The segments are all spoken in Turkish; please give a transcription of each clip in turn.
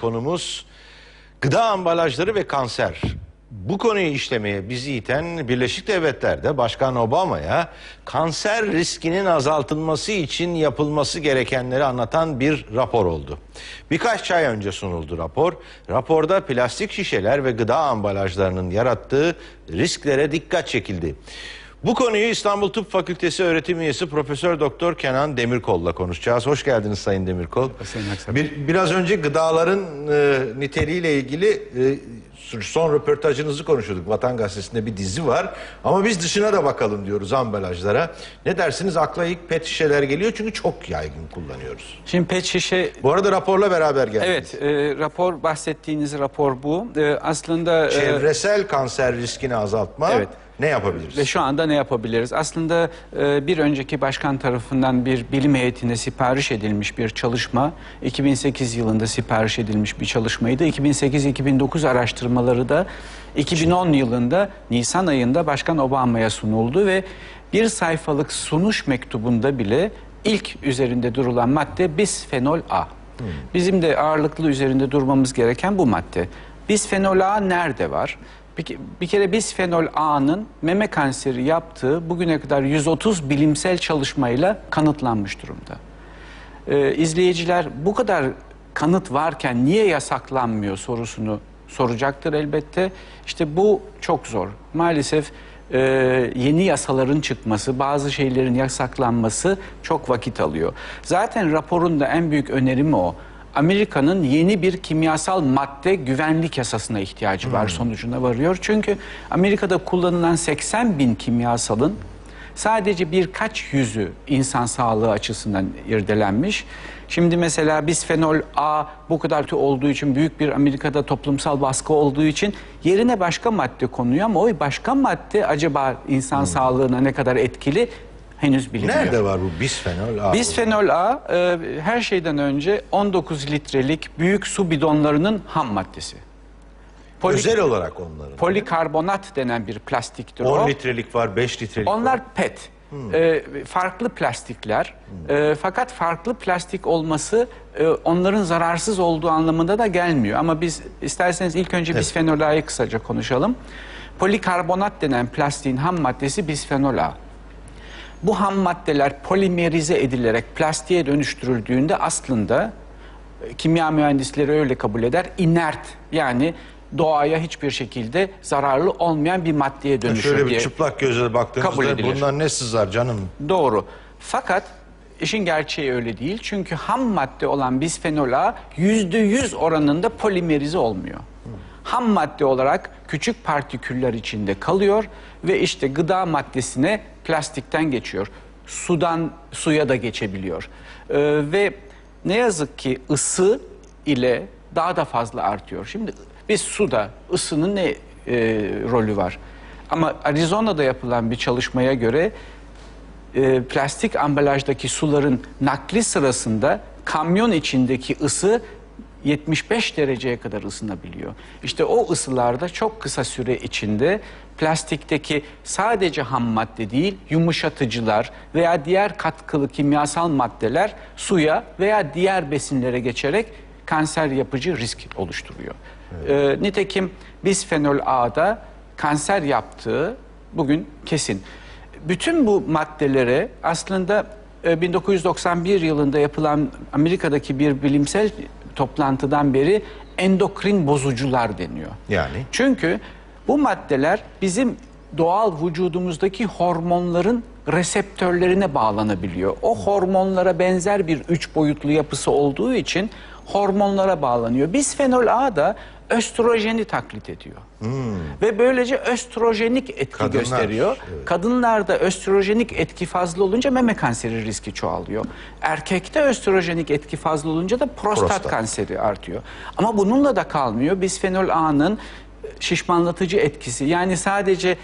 konumuz gıda ambalajları ve kanser. Bu konuyu işlemeye bizi iten Birleşik Devletler'de Başkan Obama'ya kanser riskinin azaltılması için yapılması gerekenleri anlatan bir rapor oldu. Birkaç ay önce sunuldu rapor. Raporda plastik şişeler ve gıda ambalajlarının yarattığı risklere dikkat çekildi. Bu konuyu İstanbul Tıp Fakültesi öğretim üyesi Profesör Doktor Kenan Demirkol'la konuşacağız. Hoş geldiniz Sayın Demirkol. Bir, biraz önce gıdaların e, niteliğiyle ilgili e, son röportajınızı konuşuyorduk. Vatan Gazetesi'nde bir dizi var. Ama biz dışına da bakalım diyoruz ambalajlara. Ne dersiniz? Akla ilk pet şişeler geliyor çünkü çok yaygın kullanıyoruz. Şimdi pet şişe Bu arada raporla beraber geldik. evet e, rapor bahsettiğiniz rapor bu. E, aslında e, Çevresel kanser riskini azaltma Evet. ne yapabiliriz? ve şu anda ne yapabiliriz? Aslında e, bir önceki başkan tarafından bir bilim heyetine sipariş edilmiş bir çalışma, 2008 yılında sipariş edilmiş bir çalışmaydı. 2008-2009 araştırmaları da 2010 yılında Nisan ayında Başkan Obama'ya sunuldu ve bir sayfalık sunuş mektubunda bile ilk üzerinde durulan madde bisfenol A. Bizim de ağırlıklı üzerinde durmamız gereken bu madde. Bisfenol A nerede var? Bir kere bisfenol A'nın meme kanseri yaptığı bugüne kadar 130 bilimsel çalışmayla kanıtlanmış durumda. Ee, izleyiciler bu kadar kanıt varken niye yasaklanmıyor sorusunu soracaktır elbette. İşte bu çok zor. Maalesef e, yeni yasaların çıkması, bazı şeylerin yasaklanması çok vakit alıyor. Zaten raporun da en büyük önerimi o. Amerika'nın yeni bir kimyasal madde güvenlik yasasına ihtiyacı var sonucuna varıyor. Çünkü Amerika'da kullanılan 80 bin kimyasalın Sadece birkaç yüzü insan sağlığı açısından irdelenmiş. Şimdi mesela bisfenol A bu kadar kötü olduğu için büyük bir Amerika'da toplumsal baskı olduğu için yerine başka madde konuyor ama o başka madde acaba insan sağlığına ne kadar etkili henüz bilinmiyor. Nerede var bu bisfenol A? Bisfenol A e, her şeyden önce 19 litrelik büyük su bidonlarının ham maddesi. Poli- Özel olarak onların. polikarbonat denen bir plastiktir 10 o. litrelik var, 5 litrelik var. Onlar PET. Ee, farklı plastikler. Ee, fakat farklı plastik olması e, onların zararsız olduğu anlamında da gelmiyor. Ama biz isterseniz ilk önce bisfenol A'yı kısaca konuşalım. Polikarbonat denen plastiğin ham maddesi bisfenol A. Bu ham maddeler polimerize edilerek plastiğe dönüştürüldüğünde aslında e, kimya mühendisleri öyle kabul eder inert yani doğaya hiçbir şekilde zararlı olmayan bir maddeye dönüşür Şöyle bir diye. çıplak gözle baktığımızda bundan ne sızar canım? Doğru. Fakat işin gerçeği öyle değil. Çünkü ham madde olan bisfenol A yüzde yüz oranında polimerize olmuyor. Ham madde olarak küçük partiküller içinde kalıyor ve işte gıda maddesine plastikten geçiyor. Sudan suya da geçebiliyor. Ee, ve ne yazık ki ısı ile daha da fazla artıyor. Şimdi biz suda ısının ne e, rolü var? Ama Arizona'da yapılan bir çalışmaya göre e, plastik ambalajdaki suların nakli sırasında kamyon içindeki ısı 75 dereceye kadar ısınabiliyor. İşte o ısılarda çok kısa süre içinde plastikteki sadece ham madde değil yumuşatıcılar veya diğer katkılı kimyasal maddeler suya veya diğer besinlere geçerek kanser yapıcı risk oluşturuyor. E, nitekim bisfenol A'da kanser yaptığı bugün kesin. Bütün bu maddelere aslında e, 1991 yılında yapılan Amerika'daki bir bilimsel toplantıdan beri endokrin bozucular deniyor. Yani? Çünkü bu maddeler bizim doğal vücudumuzdaki hormonların reseptörlerine bağlanabiliyor. O hormonlara benzer bir üç boyutlu yapısı olduğu için hormonlara bağlanıyor. Bisfenol A da östrojeni taklit ediyor. Ve böylece östrojenik etki Kadınlar, gösteriyor. evet. Kadınlarda östrojenik etki fazla olunca meme kanseri riski çoğalıyor. Erkekte östrojenik etki fazla olunca da prostat, Prostat. kanseri artıyor. Ama bununla da kalmıyor. Bisfenol A'nın şişmanlatıcı etkisi. Yani sadece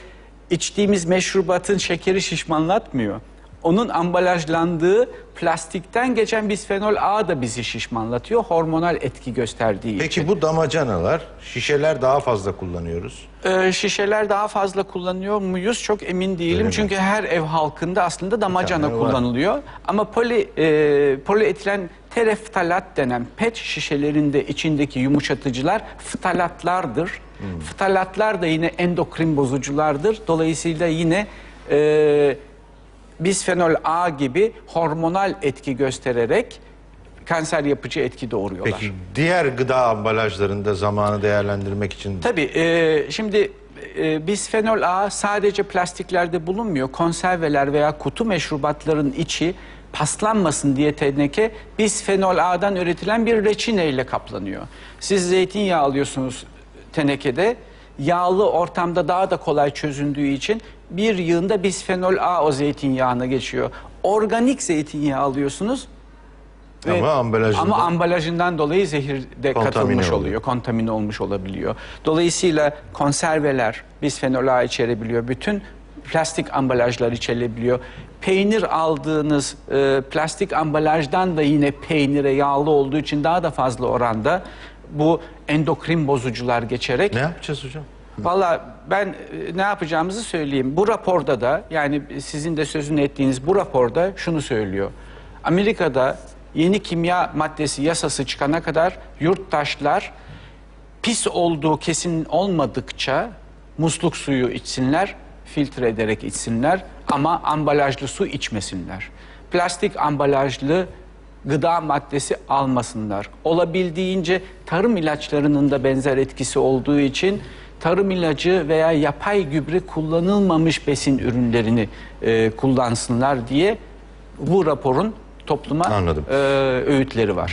içtiğimiz meşrubatın şekeri şişmanlatmıyor. Onun ambalajlandığı plastikten geçen bisfenol A da bizi şişmanlatıyor. Hormonal etki gösterdiği için. Peki bu damacanalar, şişeler daha fazla kullanıyoruz. Ee, şişeler daha fazla kullanıyor muyuz? Çok emin değilim. mi? Çünkü her ev halkında aslında damacana var. kullanılıyor. Ama poli e, polietilen tereftalat denen pet şişelerinde içindeki yumuşatıcılar ftalatlardır. Ftalatlar da yine endokrin bozuculardır. Dolayısıyla yine e, bisfenol A gibi hormonal etki göstererek kanser yapıcı etki doğuruyorlar. Peki diğer gıda ambalajlarında zamanı değerlendirmek için Tabii e, şimdi e, bisfenol A sadece plastiklerde bulunmuyor. Konserveler veya kutu meşrubatların içi paslanmasın diye teneke bisfenol A'dan üretilen bir reçine ile kaplanıyor. Siz zeytinyağı alıyorsunuz tenekede. Yağlı ortamda daha da kolay çözündüğü için bir yığında bisfenol A o zeytinyağına geçiyor. Organik zeytinyağı alıyorsunuz. ve- Ama ambalajında- ama ambalajından dolayı zehir de Kontamine katılmış oluyor. oluyor, kontamine olmuş olabiliyor. Dolayısıyla konserveler bisfenol A içerebiliyor. Bütün plastik ambalajlar içerebiliyor. Peynir aldığınız e, plastik ambalajdan da yine peynire yağlı olduğu için daha da fazla oranda bu endokrin bozucular geçerek ne yapacağız hocam? Valla ben e, ne yapacağımızı söyleyeyim. Bu raporda da yani sizin de sözünü ettiğiniz bu raporda şunu söylüyor. Amerika'da yeni kimya maddesi yasası çıkana kadar yurttaşlar pis olduğu kesin olmadıkça musluk suyu içsinler, filtre ederek içsinler ama ambalajlı su içmesinler. Plastik ambalajlı gıda maddesi almasınlar. Olabildiğince tarım ilaçlarının da benzer etkisi olduğu için tarım ilacı veya yapay gübre kullanılmamış besin ürünlerini e, kullansınlar diye bu raporun topluma Anladım. e, öğütleri var.